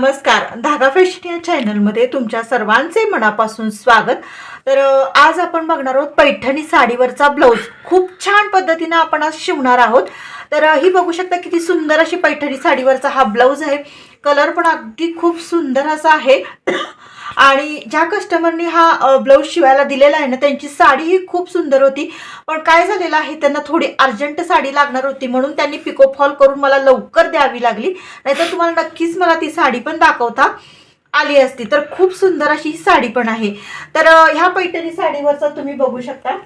नमस्कार. धागा फॅशन या चॅनलमध्ये तुमच्या सर्वांचे मनापासून स्वागत. तर आज आपण बघणार आहोत पैठणी साडीवरचा ब्लाऊज. खूप छान पद्धतीनं आपण आज शिवणार आहोत. तर ही बघू शकता किती सुंदर अशी पैठणी साडीवरचा हा ब्लाऊज आहे. कलर पण अगदी खूप सुंदर असा आहे. आणि ज्या कस्टमरनी हा ब्लाऊज शिवायला दिलेला आहे ना त्यांची साडी ही खूप सुंदर होती. पण काय झालेलं आहे त्यांना थोडी अर्जंट साडी लागणार होती म्हणून त्यांनी पिको फॉल करून मला लवकर द्यावी लागली. नाहीतर तुम्हाला नक्कीच मला ती साडी पण दाखवता आली असती. तर खूप सुंदर अशी ही साडी पण आहे. तर ह्या पैठणी साडीवरचा तुम्ही बघू शकता.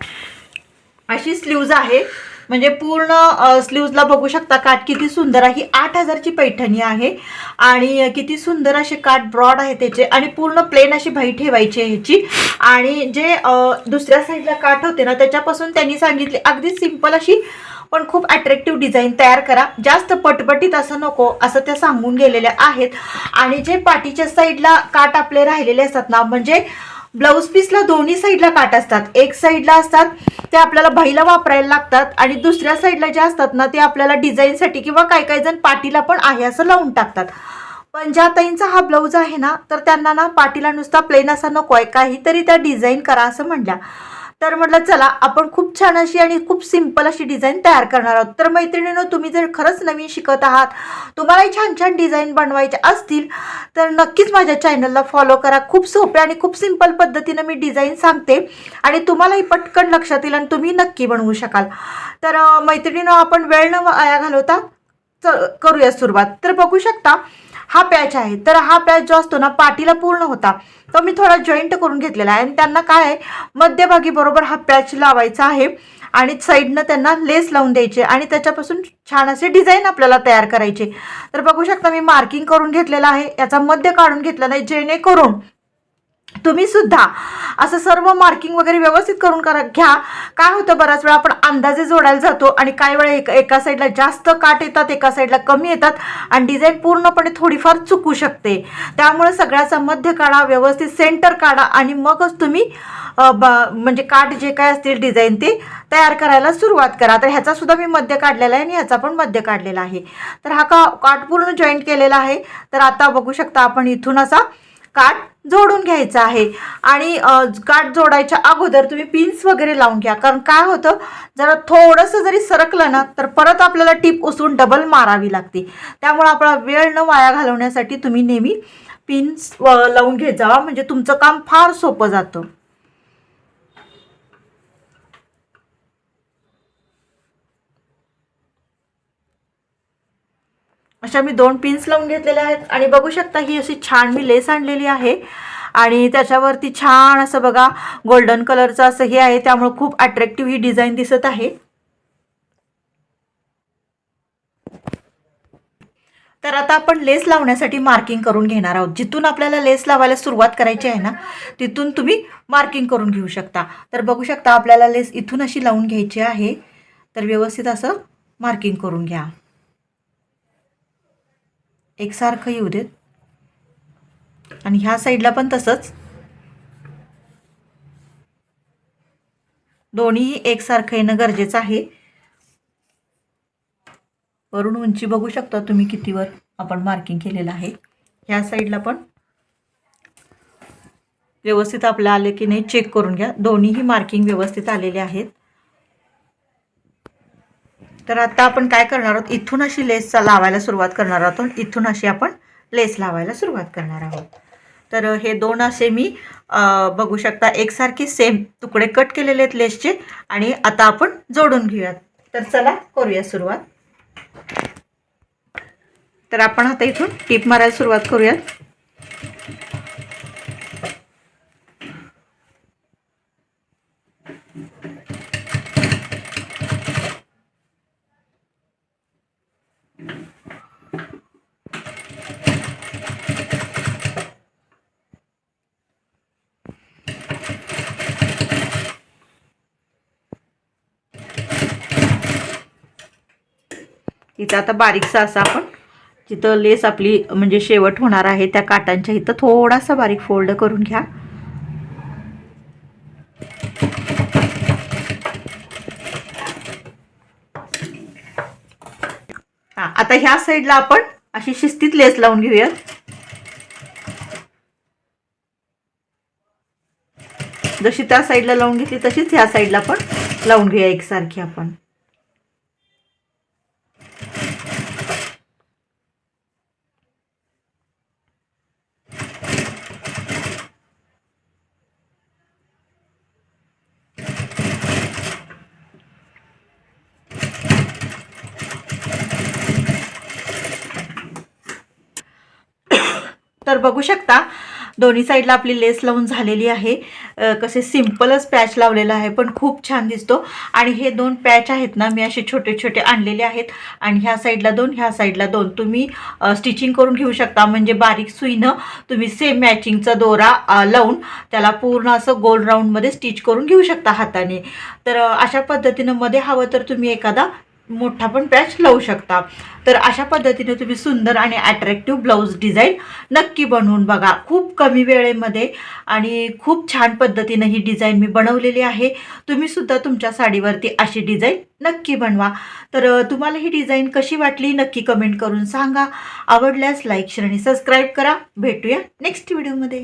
अशी स्लीव्ज आहे. म्हणजे पूर्ण स्लीव्जला बघू शकता काठ किती सुंदर आहे. ही आठ हजारची पैठणी आहे. आणि किती सुंदर असे काठ ब्रॉड आहे त्याचे. आणि पूर्ण प्लेन अशी भाई ठेवायची आहे ह्याची. आणि जे दुसऱ्या साईडला काठ होते ना त्याच्यापासून त्यांनी सांगितले अगदी सिंपल अशी पण खूप अट्रॅक्टिव्ह डिझाईन तयार करा. जास्त पटपटीत असं नको असं त्या सांगून गेलेल्या आहेत. आणि जे पाठीच्या साईडला काठ आपले राहिलेले असतात ना म्हणजे ब्लाऊज पीसला दोन्ही साईडला काट असतात. एक साईडला असतात ते आपल्याला बाईला वापरायला लागतात आणि दुसऱ्या साईडला जे असतात ना ते आपल्याला डिझाईनसाठी किंवा काही काही जण पाटीला पण आहे असं लावून टाकतात. पण ज्या ताईंचा हा ब्लाऊज आहे ना तर त्यांना ना पाटीला नुसता प्लेन असा नको आहे काहीतरी त्या डिझाईन करा असं म्हणल्या. तर म्हटलं चला आपण खूप छान अशी आणि खूप सिंपल अशी डिझाईन तयार करणार आहोत. तर मैत्रिणीनं तुम्ही जर खरंच नवीन शिकत आहात तुम्हालाही छान छान डिझाईन बनवायचे असतील तर नक्कीच माझ्या चॅनलला फॉलो करा. खूप सोप्या आणि खूप सिंपल पद्धतीनं मी डिझाईन सांगते आणि तुम्हालाही पटकन लक्षात येईल आणि तुम्ही नक्की बनवू शकाल. तर मैत्रिणीनं आपण वेळ न वाया घालवता च- करूया सुरुवात. तर बघू शकता हा पॅच आहे. तर हा पॅच जो असतो ना पाठीला पूर्ण होता. तो मी थोडा जॉईंट करून घेतलेला आहे. आणि त्यांना काय आहे मध्यभागी बरोबर हा पॅच लावायचा आहे. आणि साईडनं त्यांना लेस लावून द्यायचे. आणि त्याच्यापासून छान असे डिझाईन आपल्याला तयार करायचे. तर बघू शकता मी मार्किंग करून घेतलेलं आहे. याचा मध्य काढून घेतला नाही जेणेकरून तुम्ही सुद्धा असं सर्व मार्किंग वगैरे व्यवस्थित करून करा घ्या. काय होतं बऱ्याच वेळा आपण अंदाजे जोडायला जातो आणि काही वेळा एक एका साईडला जास्त काट येतात एका साईडला कमी येतात आणि डिझाईन पूर्णपणे थोडीफार चुकू शकते. त्यामुळे सगळ्याचा मध्य काढा व्यवस्थित सेंटर काढा आणि मगच तुम्ही ब म्हणजे काठ जे काय असतील डिझाईन ते तयार करायला सुरुवात करा. तर ह्याचासुद्धा मी मध्य काढलेला आहे आणि ह्याचा पण मध्य काढलेला आहे. तर हा का काठ पूर्ण जॉईंट केलेला आहे. तर आता बघू शकता आपण इथून असा काठ जोडून घ्यायचं आहे. आणि गाठ काठ जोडायच्या अगोदर तुम्ही पिन्स वगैरे लावून घ्या. कारण काय होतं जरा थोडंसं जरी सरकलं ना तर परत आपल्याला टीप उचलून डबल मारावी लागते. त्यामुळे आपला वेळ न वाया घालवण्यासाठी तुम्ही नेहमी पिन्स लावून घेत जावा. म्हणजे तुमचं काम फार सोपं जातं. अशा मी दोन पिन्स लावून घेतलेल्या आहेत. आणि बघू शकता ही अशी छान मी लेस आणलेली आहे. आणि त्याच्यावरती छान असं बघा गोल्डन कलरचं असं हे आहे. त्यामुळं खूप अट्रॅक्टिव्ह ही डिझाईन दिसत आहे. तर आता आपण लेस लावण्यासाठी मार्किंग करून घेणार आहोत. जिथून आपल्याला लेस लावायला सुरुवात करायची आहे ना तिथून तुम्ही मार्किंग करून घेऊ शकता. तर बघू शकता आपल्याला लेस इथून अशी लावून घ्यायची आहे. तर व्यवस्थित असं मार्किंग करून घ्या. एकसारखं येऊ देत. आणि ह्या साईडला पण तसंच. दोन्ही एकसारखं येणं गरजेचं आहे. वरून उंची बघू शकता तुम्ही कितीवर आपण मार्किंग केलेलं आहे. ह्या साईडला पण. व्यवस्थित आपलं आलं की नाही चेक करून घ्या. दोन्हीही मार्किंग व्यवस्थित आलेले आहेत. तर आता आपण काय करणार आहोत? इथून अशी लेस लावायला सुरुवात करणार आहोत. आणि इथून अशी आपण लेस लावायला सुरुवात करणार आहोत. तर हे दोन असे मी बघू शकता एकसारखी सेम तुकडे कट केलेले आहेत लेसचे आणि आता आपण जोडून घेऊयात. तर चला करूया सुरुवात. तर आपण आता इथून टीप मारायला सुरुवात करूयात. इथं आता बारीकसा असा आपण जिथं लेस आपली म्हणजे शेवट होणार आहे त्या काटांच्या इथं थोडासा बारीक फोल्ड करून घ्या. आता ह्या साईडला आपण अशी शिस्तीत लेस लावून घेऊयात. जशी त्या साईडला लावून घेतली तशीच ह्या साईडला पण लावून घेऊया एकसारखी आपण. तर बघू शकता दोन्ही साईडला आपली लेस लावून झालेली आहे. कसे सिम्पलच पॅच लावलेला आहे पण खूप छान दिसतो. आणि हे दोन पॅच आहेत ना मी असे छोटे छोटे आणलेले आहेत. आणि ह्या साईडला दोन ह्या साईडला दोन. तुम्ही स्टिचिंग करून घेऊ शकता म्हणजे बारीक सुईनं तुम्ही सेम मॅचिंगचा दोरा लावून त्याला पूर्ण असं गोल राऊंडमध्ये स्टिच करून घेऊ शकता हाताने. तर अशा पद्धतीनं मध्ये हवं तर तुम्ही एखादा मोठा पण पॅच लावू शकता. तर अशा पद्धतीने तुम्ही सुंदर आणि अट्रॅक्टिव्ह ब्लाऊज डिझाईन नक्की बनवून बघा. खूप कमी वेळेमध्ये आणि खूप छान पद्धतीनं ही डिझाईन मी बनवलेली आहे. तुम्ही सुद्धा तुमच्या साडीवरती अशी डिझाईन नक्की बनवा. तर तुम्हाला ही डिझाईन कशी वाटली नक्की कमेंट करून सांगा. आवडल्यास लाईक शेअर आणि सबस्क्राईब करा. भेटूया नेक्स्ट व्हिडिओमध्ये